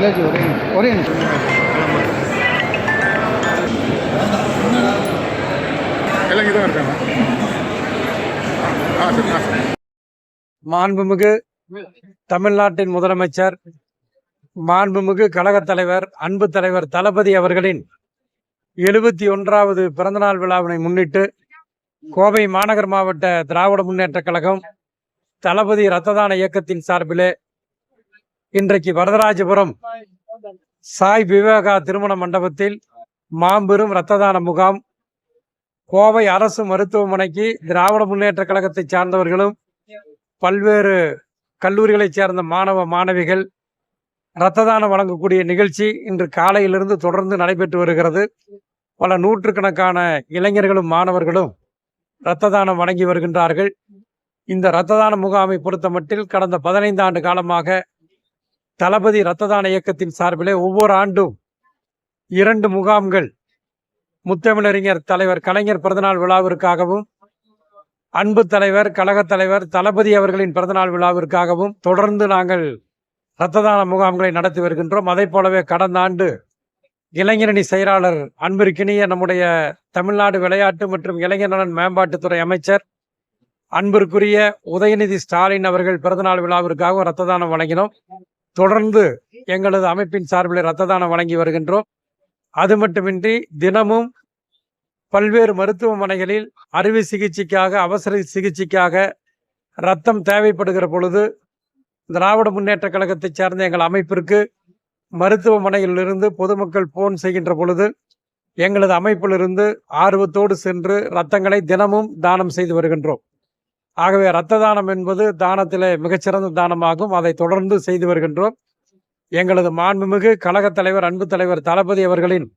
பிள்ளைச்சி ஒரே ஒரே நிமிஷம். எல்லாம் இருக்காங்க. மாண்புமிகு தமிழ்நாட்டின் முதலமைச்சர் மாண்புமிகு கழகத் தலைவர் அன்பு தலைவர் தளபதி அவர்களின் எழுபத்தி ஒன்றாவது பிறந்தநாள் விழாவினை முன்னிட்டு கோவை மாநகர் மாவட்ட திராவிட முன்னேற்றக் கழகம் தளபதி இரத்த தான இயக்கத்தின் சார்பிலே இன்றைக்கு வரதராஜபுரம் சாய் விவேகா திருமண மண்டபத்தில் மாம்பெரும் இரத்த தான முகாம். கோவை அரசு மருத்துவமனைக்கு திராவிட முன்னேற்ற கழகத்தைச் சார்ந்தவர்களும் பல்வேறு கல்லூரிகளைச் சேர்ந்த மாணவ மாணவிகள் இரத்த தானம் வழங்கக்கூடிய நிகழ்ச்சி இன்று காலையிலிருந்து தொடர்ந்து நடைபெற்று வருகிறது. பல நூற்றுக்கணக்கான இளைஞர்களும் மாணவர்களும் இரத்த தானம் வழங்கி வருகின்றார்கள். இந்த இரத்த தான முகாமை பொறுத்தமட்டில் கடந்த பதினைந்து ஆண்டு காலமாக தளபதி இரத்த தான இயக்கத்தின் சார்பிலே ஒவ்வொரு ஆண்டும் இரண்டு முகாம்கள் முத்தமிழறிஞர் தலைவர் கலைஞர் பிறந்தநாள் விழாவிற்காகவும் அன்பு தலைவர் கழகத் தலைவர் தளபதி அவர்களின் பிறந்தநாள் விழாவிற்காகவும் தொடர்ந்து நாங்கள் இரத்த தான முகாம்களை நடத்தி வருகின்றோம். அதை போலவே கடந்த ஆண்டு இளைஞரணி செயலாளர் அன்பிற்கினிய நம்முடைய தமிழ்நாடு விளையாட்டு மற்றும் இளைஞர் நலன் மேம்பாட்டுத்துறை அமைச்சர் அன்பிற்குரிய உதயநிதி ஸ்டாலின் அவர்கள் பிறந்தநாள் விழாவிற்காகவும் இரத்த தானம் வழங்கினோம். தொடர்ந்து எங்களது அமைப்பின் சார்பில் இரத்த தானம் வழங்கி வருகின்றோம். அது மட்டுமின்றி தினமும் பல்வேறு மருத்துவமனைகளில் அறுவை சிகிச்சைக்காக அவசர சிகிச்சைக்காக ரத்தம் தேவைப்படுகிற பொழுது திராவிட முன்னேற்ற கழகத்தைச் சேர்ந்த எங்கள் அமைப்பிற்கு மருத்துவமனையிலிருந்து பொதுமக்கள் போன் செய்கின்ற பொழுது எங்களது அமைப்பிலிருந்து ஆர்வத்தோடு சென்று இரத்தங்களை தினமும் தானம் செய்து வருகின்றோம். ஆகவே இரத்த தானம் என்பது தானத்திலே மிகச்சிறந்த தானமாகும். அதை தொடர்ந்து செய்து வருகின்றோம். எங்களது மாண்புமிகு கழகத் தலைவர் அன்பு தலைவர் தளபதி அவர்களின்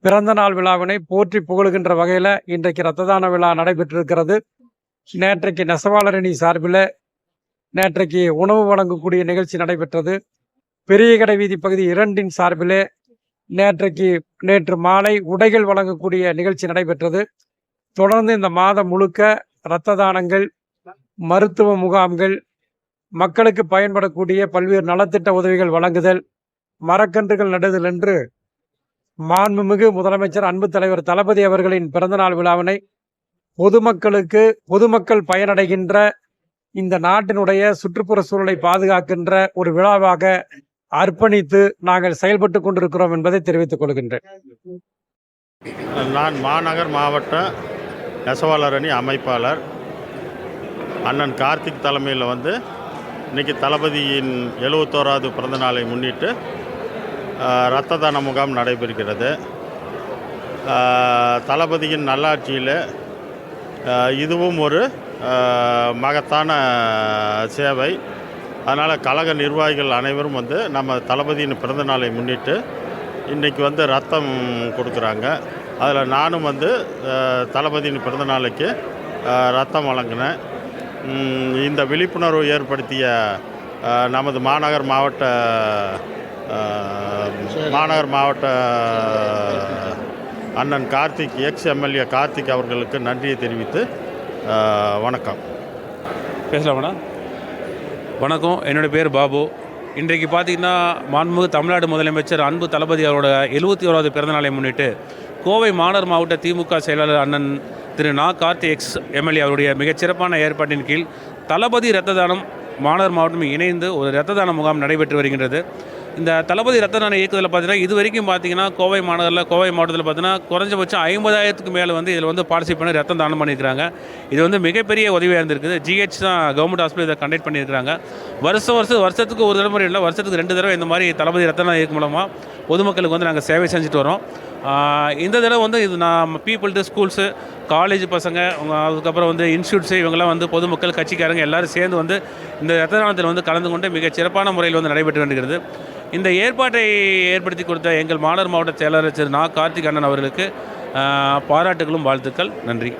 பிறந்த நாள் விழாவினை போற்றி புகழுகின்ற வகையில் இன்றைக்கு இரத்த தான விழா நடைபெற்றிருக்கிறது. நேற்றைக்கு நெசவாளரணி சார்பில் நேற்றைக்கு உணவு வழங்கக்கூடிய நிகழ்ச்சி நடைபெற்றது. பெரிய கடை வீதி பகுதி இரண்டின் சார்பிலே நேற்றைக்கு நேற்று மாலை உடைகள் வழங்கக்கூடிய நிகழ்ச்சி நடைபெற்றது. தொடர்ந்து இந்த மாதம் முழுக்க இரத்த தானங்கள் மருத்துவ முகாம்கள் மக்களுக்கு பயன்படக்கூடிய பல்வேறு நலத்திட்ட உதவிகள் வழங்குதல் மரக்கன்றுகள் நடுதல் என்று மாண்புமிகு முதலமைச்சர் அன்பு தலைவர் தளபதி அவர்களின் பிறந்தநாள் விழாவினை பொதுமக்களுக்கு பொதுமக்கள் பயனடைகின்ற இந்த நாட்டினுடைய சுற்றுப்புற சூழலை பாதுகாக்கின்ற ஒரு விழாவாக அர்ப்பணித்து நாங்கள் செயல்பட்டு கொண்டிருக்கிறோம் என்பதை தெரிவித்துக் கொள்கின்றேன். நான் மாநகர் மாவட்ட நெசவாளர் அணி அமைப்பாளர் அண்ணன் கார்த்திக் தலைமையில் வந்து இன்னைக்கு தளபதியின் எழுபத்தோராவது பிறந்த நாளை முன்னிட்டு ஆஹ், இரத்த தான முகாம் நடைபெறுகிறது. தளபதியின் நல்லாட்சியில் இதுவும் ஒரு மகத்தான சேவை. அதனால் கழக நிர்வாகிகள் அனைவரும் வந்து நம்ம தளபதியின் பிறந்த நாளை முன்னிட்டு இன்றைக்கி வந்து ரத்தம் கொடுக்குறாங்க. அதில் நானும் வந்து தளபதியின் பிறந்த நாளைக்கு ரத்தம் வழங்கினேன். இந்த விழிப்புணர்வு ஏற்படுத்திய நமது மாநகர் மாவட்ட மாநகர் மாவட்ட அண்ணன் கார்த்திக் எக்ஸ் எம்எல்ஏ கார்த்திக் அவர்களுக்கு நன்றியை தெரிவித்து வணக்கம். பேசலாமாண்ணா வணக்கம். என்னோடய பேர் பாபு. இன்றைக்கு பார்த்தீங்கன்னா மாண்புமிகு தமிழ்நாடு முதலமைச்சர் அன்பு தளபதி அவரோட எழுபத்தி ஓராவது பிறந்தநாளை முன்னிட்டு கோவை மாநகர் மாவட்ட திமுக செயலாளர் அண்ணன் திரு நா கார்த்தி எக்ஸ் எம்எல்ஏ அவருடைய மிகச்சிறப்பான ஏற்பாட்டின் கீழ் தளபதி இரத்த தானம் மாநகர் மாவட்டம் இணைந்து ஒரு இரத்த தான முகாம் நடைபெற்று வருகின்றது. இந்த தளபதி ரத்த தான இயக்கத்தில் பார்த்தீங்கன்னா இது வரைக்கும் பார்த்தீங்கன்னா கோவை மாநகரில் கோவை மாவட்டத்தில் பார்த்தீங்கன்னா குறைஞ்சபட்சம் ஐம்பதாயிரத்துக்கு மேலே வந்து இதில் வந்து பார்ட்டிசிபேட் பண்ணி ரத்தம் தானம் பண்ணியிருக்காங்க இது வந்து மிகப்பெரிய உதவியாக இருந்திருக்குது. ஜிஹெச் தான் கவர்மெண்ட் ஹாஸ்பிட்டல் இதை கண்டக்ட் பண்ணியிருக்காங்க வருஷம் வருஷம் வருஷத்துக்கு ஒரு தடவை இல்லை வருஷத்துக்கு ரெண்டு தடவை இந்த மாதிரி தளபதி ரத்த இயக்கம் மூலமாக பொதுமக்களுக்கு வந்து நாங்கள் சேவை செஞ்சுட்டு வரோம். இந்த தடவை வந்து இது நான் பீப்புள்ட்டு ஸ்கூல்ஸு காலேஜ் பசங்க அதுக்கப்புறம் வந்து இன்ஸ்டியூட்ஸு இவங்கெல்லாம் வந்து பொதுமக்கள் கட்சிக்காரங்க எல்லாரும் சேர்ந்து வந்து இந்த ரத்த தானத்தில் வந்து கலந்து கொண்டு மிகச் சிறப்பான முறையில் வந்து நடைபெற்று வருகிறது. இந்த ஏற்பாட்டை ஏற்படுத்தி கொடுத்த எங்கள் மாணவர் மாவட்ட செயலாளர் திரு நா. கார்த்திக் அண்ணன் அவர்களுக்கு பாராட்டுகளும் வாழ்த்துக்கள். நன்றி.